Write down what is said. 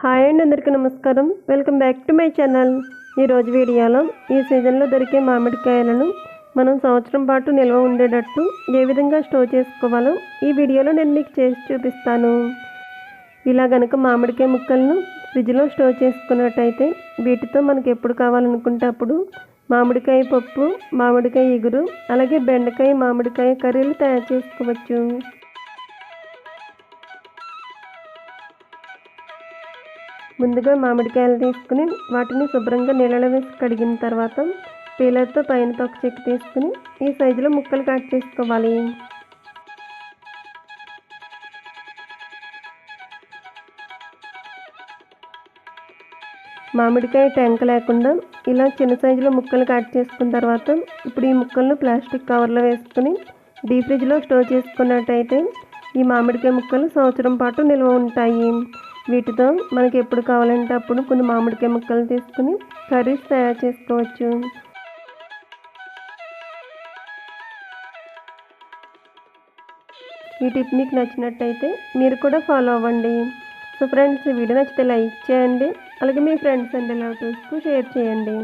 Hi అండి అందరికీ నమస్కారం. Welcome back to my channel ఈరోజు వీడియోలో ఈ సీజన్లో దొరికే మామిడికాయలను మనం సంవత్సరం పాటు నిల్వ ఉండేటట్టు ఏ విధంగా స్టోర్ చేసుకోవాలో ఈ వీడియోలో నేను మీకు చేసి చూపిస్తాను. ఇలా గనక మామిడికాయ ముక్కలను ఫ్రిడ్జ్లో స్టోర్ చేసుకున్నట్టయితే వీటితో మనకి ఎప్పుడు కావాలనుకుంటే అప్పుడు మామిడికాయ పప్పు మామిడికాయ ఇగురు అలాగే బెండకాయ మామిడికాయ కర్రీలు తయారు చేసుకోవచ్చు. ముందుగా మామిడికాయలు తీసుకుని వాటిని శుభ్రంగా నీళ్ళలో వేసి కడిగిన తర్వాత పీలర్తో పైన తొక్క చెక్కి తీసుకుని ఈ సైజులో ముక్కలు కట్ చేసుకోవాలి. మామిడికాయ టెంక లేకుండా ఇలా చిన్న సైజులో ముక్కలు కట్ చేసుకున్న తర్వాత ఇప్పుడు ఈ ముక్కలను ప్లాస్టిక్ కవర్లో వేసుకుని డీప్ ఫ్రిడ్జ్లో స్టోర్ చేసుకున్నట్టయితే ఈ మామిడికాయ ముక్కలు సంవత్సరం పాటు నిల్వ ఉంటాయి. వీటితో మనకి ఎప్పుడు కావాలంటే అప్పుడు కొన్ని మామిడికాయ ముక్కలు తీసుకుని కర్రీస్ తయారు చేసుకోవచ్చు. ఈ టిప్ మీకు నచ్చినట్టయితే మీరు కూడా ఫాలో అవ్వండి. సో ఫ్రెండ్స్ ఈ వీడియో నచ్చితే లైక్ చేయండి. అలాగే మీ ఫ్రెండ్స్ అండ్ రిలేటివ్స్కు షేర్ చేయండి.